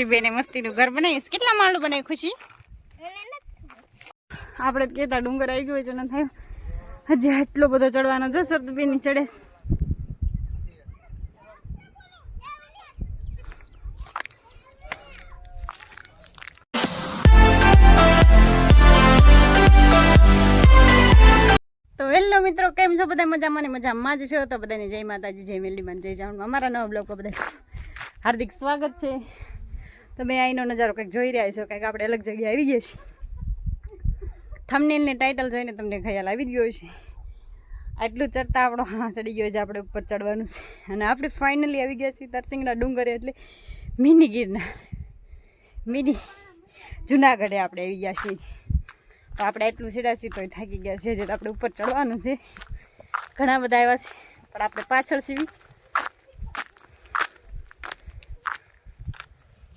જો ખુશી બેને મસ્તીનું ઘર બનાવીશ. કેટલા માળનું બનાવ્યું ખુશી? આપણે કહેતા ડુંગર આવી ગયો છે ને થયો હજી આટલો બધો ચડવાનો છે સરદુબેની ચડે. તો હેલો મિત્રો, કેમ છો બધા? મજામાં ને મજામાં જ છો? તો બધાને જય માતાજી, જય મેલડીમાં જય જાણ અમારા નવા બ્લોગ પર બધા હાર્દિક સ્વાગત છે. તમે અહીંનો નજારો કંઈક જોઈ રહ્યા છો, કંઈક આપણે અલગ જગ્યાએ આવી ગયા છીએ. થમનેલને ટાઇટલ જોઈને તમને ખ્યાલ આવી ગયો છે આટલું ચડતા આપણો હા ચડી ગયો છે, આપણે ઉપર ચડવાનું છે. અને આપણે ફાઇનલી આવી ગયા છીએ તરસિંગના ડુંગરે, એટલે મિની ગિરનાર. મિની જુનાગઢે આપણે આવી ગયા છીએ. તો આપણે એટલું સીડાસી તો થાકી ગયા છે જે આપણે ઉપર ચડવાનું છે. ઘણા બધા આવ્યા છે, પણ આપણે પાછળ સીવી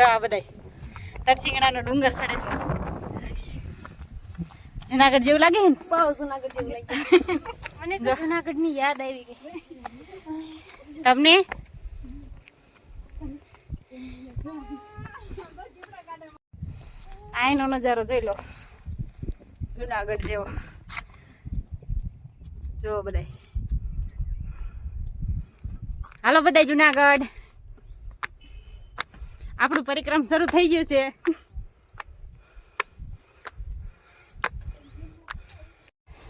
જો આ બધાય. તરસિંગણાનો ડુંગર સડે છે. જુનાગઢ જેવું લાગે ને? બહુ જુનાગઢ જેવું લાગે. મને તો જુનાગઢની યાદ આવી ગઈ. તમને? આયનો નજારો જોઈ લો. જુનાગઢ જેવો. જો બધાય. હાલો બધાય જુનાગઢ. આપણું પરિક્રમ શરૂ થઈ ગયું છે.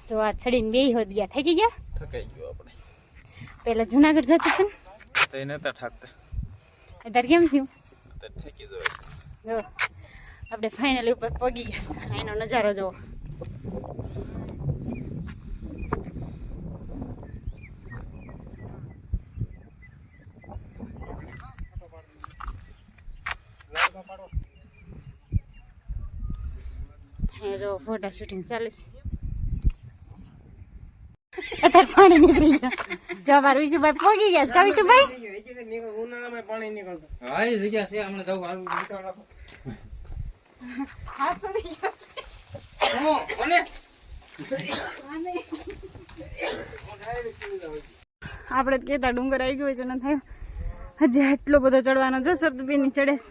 જો આ ચડીને બે હોત ગયા. થઈ ગયા? થકાઈ ગયો આપણે. પેલા જુનાગઢ જતું હતું ને? એ નતા ઠાકતા. અત્યારે કેમ થયું? અત્યારે ઠેકી જવાય છે. જો આપણે ફાઇનલી ઉપર પગી ગયા એનો નજારો જુઓ હે, જો ફોટા શૂટિંગ ચાલે છે અત્યારે પાણી નીકળી ગયા જવાર વિશુભાઈ પગી ગયા છે કા વિશુભાઈ હા એ જગ્યા છે હમણાં જવું હારું વિચાર રાખો હાથ ચડી ગયો છે. મને આપણે તો કહેતા ડુંગર આવી ગયો છે ને થયો હજી આટલો બધો ચડવાનો જો સરદુબેની ચડે છે.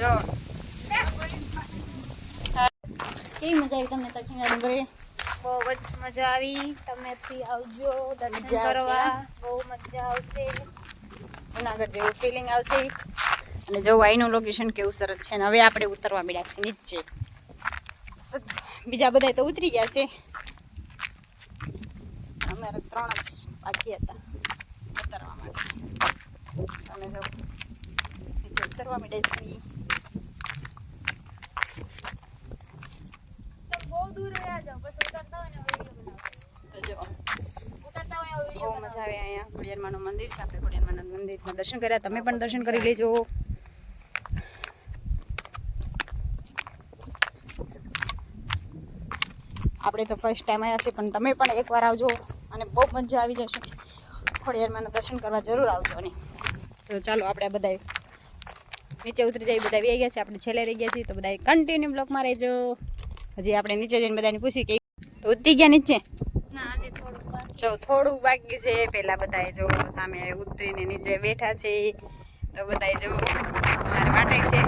જો કેવી મજા આવી તમને તચીના ડુંગરે બહુ જ મજા આવી. તમે ફ્રી આવજો દર્શન કરવા. બહુ મજા આવશે. જુનાગઢ જેવું ફિલિંગ આવશે. અને જો વાઈનું લોકેશન કેવું સરસ છે ને હવે આપણે ઉતરવા મળ્યા છે નીચે. બીજા બધા તો ઉતરી ગયા છે. અમારે ત્રણ જ બાકી હતા ઉતરવા માટે. તમે જો નીચે ઉતરવા મળ્યા છીએ તમે બહુ દૂર રહ્યા જાઓ પછી ઉતરતા હોય ને વીડિયો બનાવો તો જો ઉતરતા હોય આ બહુ વીડિયો મજા આવે અહીંયા ખોડિયારમાનું મંદિર છે, આપણે ખોડિયારમાંના મંદિરમાં દર્શન કર્યા. તમે પણ દર્શન કરી લેજો. આપણે તો ફર્સ્ટ ટાઈમ આવ્યા છે પણ તમે પણ એકવાર આવજો અને બહુ મજા આવી જશે. ખોડિયારમાંના દર્શન કરવા જરૂર આવજો અને. તો ચાલો, આપણે બધા નીચે ઉતરી જાય બધા આવી ગયા છે, આપણે છેલ્લે રહી ગયા છીએ, તો બધા કન્ટિન્યુ બ્લોકમાં રહેજો. હજી આપણે નીચે જઈને બધાને પૂછ્યું કે તો ઉતરી ગયા નીચે? જો થોડું બાકી છે. પેલા બધાએ જો સામે ઉતરીને નીચે બેઠા છે તો બધાએ જો મારે વાટે છે.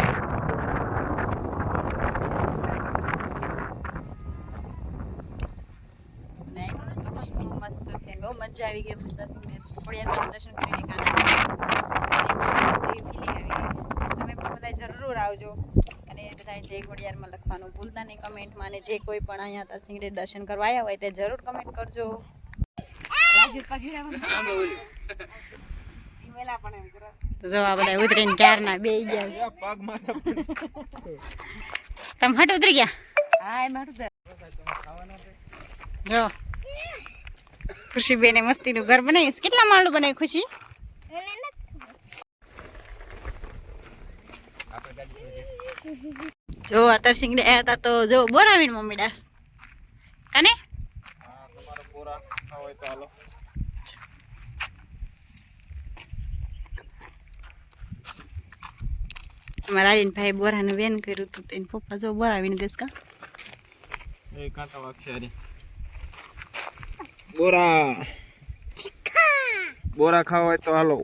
મસ્ત છે. બહુ મજા આવી ગઈ દર્શન દર્શન કરીને કાના. તમે પણ બધા જરૂર આવજો. અને બધા જય ખોડિયારમાં લખવાનું ભૂલતા નહીં કમેન્ટમાં અને જે કોઈ પણ અહીંયા તરસિંગડે દર્શન કરવા આવ્યા હોય તે જરૂર કમેન્ટ કરજો. તો બધા ઉતરીને ક્યારના બે ગયા. તમે હટ ઉતરી ગયા? હા એમ હાટું જો. ખુશી બેને મસ્તીનું ઘર બનાવીશ કેટલા માળનું બનાવ્યું? ખુશી? જો અત્યારે સિંગડે આવ્યા હતા તો જો બોરાવીણ મમ્મી દાસ કને? હા તમારે બોરા ખાવા હોય તો હાલો આવીને ભાઈ બોરાનું વેન કર્યું હતું તેને પપ્પા જો બોરાવીને દેશ કા. બોરા. બોરા ખાવા હોય તો હાલો.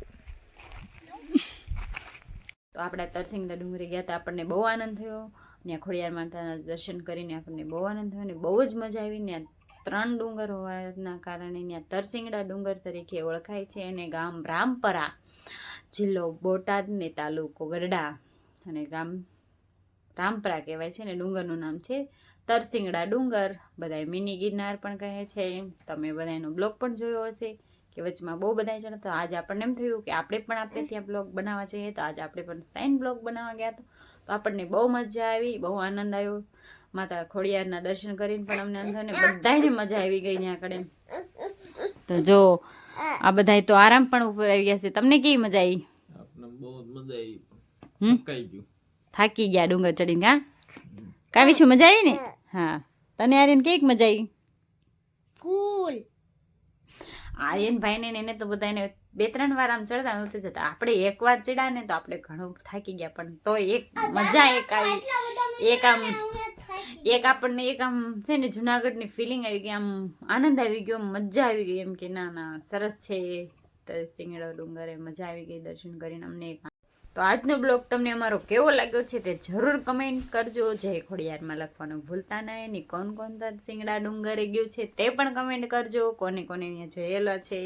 તો આપણે તરસિંગના ડુંગરે ગયા હતા આપણને બહુ આનંદ થયો. ત્યાં ખોડિયાર માતાના દર્શન કરીને આપણને બહુ આનંદ થયો અને બહુ જ મજા આવી ત્યાં ત્રણ ડુંગર હોવાના કારણે ત્યાં તરસિંગડા ડુંગર તરીકે ઓળખાય છે અને ગામ રામપરા જિલ્લો બોટાદ ને તાલુકો ગરડા અને ગામ રામપરા કહેવાય છે ને ડુંગરનું નામ છે તરસિંગડા ડુંગર. બધાય મિની ગિરનાર પણ કહે છે. તમે બધાનો બ્લોગ પણ જોયો હશે. કે વચમાં બહુ બધા જણા તો આજે આપણને એમ થયું કે આપણે પણ આપણે ત્યાં બ્લોગ બનાવવા જઈએ તો આજે આપણે પણ સાઇન બ્લોગ બનાવવા ગયા તો તો આપણને બહુ મજા આવી બહુ આનંદ આવ્યો. માતા ખોડિયારના દર્શન કરીને પણ અમને અંદર ને બધાને મજા આવી ગઈ ત્યાં આગળ તો જો આ બધાય તો આરામ પણ ઉપર આવી ગયા છે. તમને કેવી મજા આવી? બહુ મજા આવી. હમ? થાકી ગયા. ડુંગર ચડીને હા? કાવી શું મજા આવી ને? હા. તને આર્યન કેવી મજા આવી? આર્યન ભાઈને એને તો બધાને બે ત્રણ વાર આમ ચડતા નહોતું જતા. આપણે એક વાર ચડ્યા ને તો આપણે ઘણું થાકી ગયા પણ તો એક મજા એક આવી. એક આમ એક આપણને એક આમ છે ને જુનાગઢની ફિલિંગ આવી ગઈ આમ આનંદ આવી ગયો મજા આવી ગઈ એમ કે ના ના સરસ છે. તો સિંગડો ડુંગરે મજા આવી ગઈ દર્શન કરીને અમને એક તો આજનો બ્લોગ તમને અમારો કેવો લાગ્યો છે તે જરૂર કમેન્ટ કરજો. જય ખોડિયારમાં લખવાનું ભૂલતા નહીં. ને કોણ કોણ સિંગડા ડુંગરે ગયું છે તે પણ કમેન્ટ કરજો. કોને કોને અહીંયા જયેલા છે.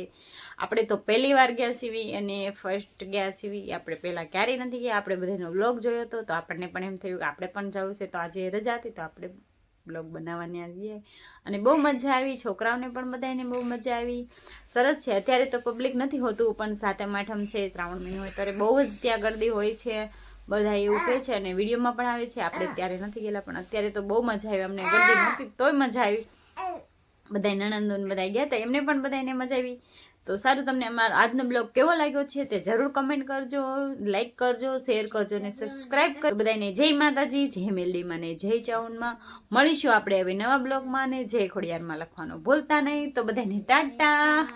આપણે તો પહેલી વાર ગયા સીવી અને ફર્સ્ટ ગયા સીવી આપણે પહેલાં ક્યારેય નથી ગયા. આપણે બધાનો બ્લોગ જોયો હતો તો આપણને પણ એમ થયું કે આપણે પણ જવું છે. તો આજે રજા હતી, તો આપણે બ્લોગ બનાવવાની આવીએ અને બહુ મજા આવી, છોકરાઓને પણ બધાને બહુ મજા આવી. સરસ છે, અત્યારે તો પબ્લિક નથી હોતું, પણ સાતમ, આઠમ છે, શ્રાવણ મહિનો હોય, ત્યારે બહુ જ ત્યાં ગરદી હોય છે, બધા એવું કહે છે અને વિડીયોમાં પણ આવે છે. આપણે ત્યારે નથી ગયેલા, પણ અત્યારે તો બહુ મજા આવી, અમને ગરદી નહોતી, તોય મજા આવી. બધા નણંદો ને બધા ગયા હતા એમને પણ બધાને મજા આવી. તો સારું તમને અમારો આજનો બ્લોગ કેવો લાગ્યો છે તે જરૂર કમેન્ટ કરજો લાઈક કરજો શેર કરજો અને સબસ્ક્રાઈબ કરજો. બધાને જય માતાજી, જય મેલડીમાં ને જય ચાઉનમાં. મળીશું આપણે હવે નવા બ્લોગમાં ને જય ખોડિયારમાં લખવાનું ભૂલતા નહીં. તો બધાને ટાટા.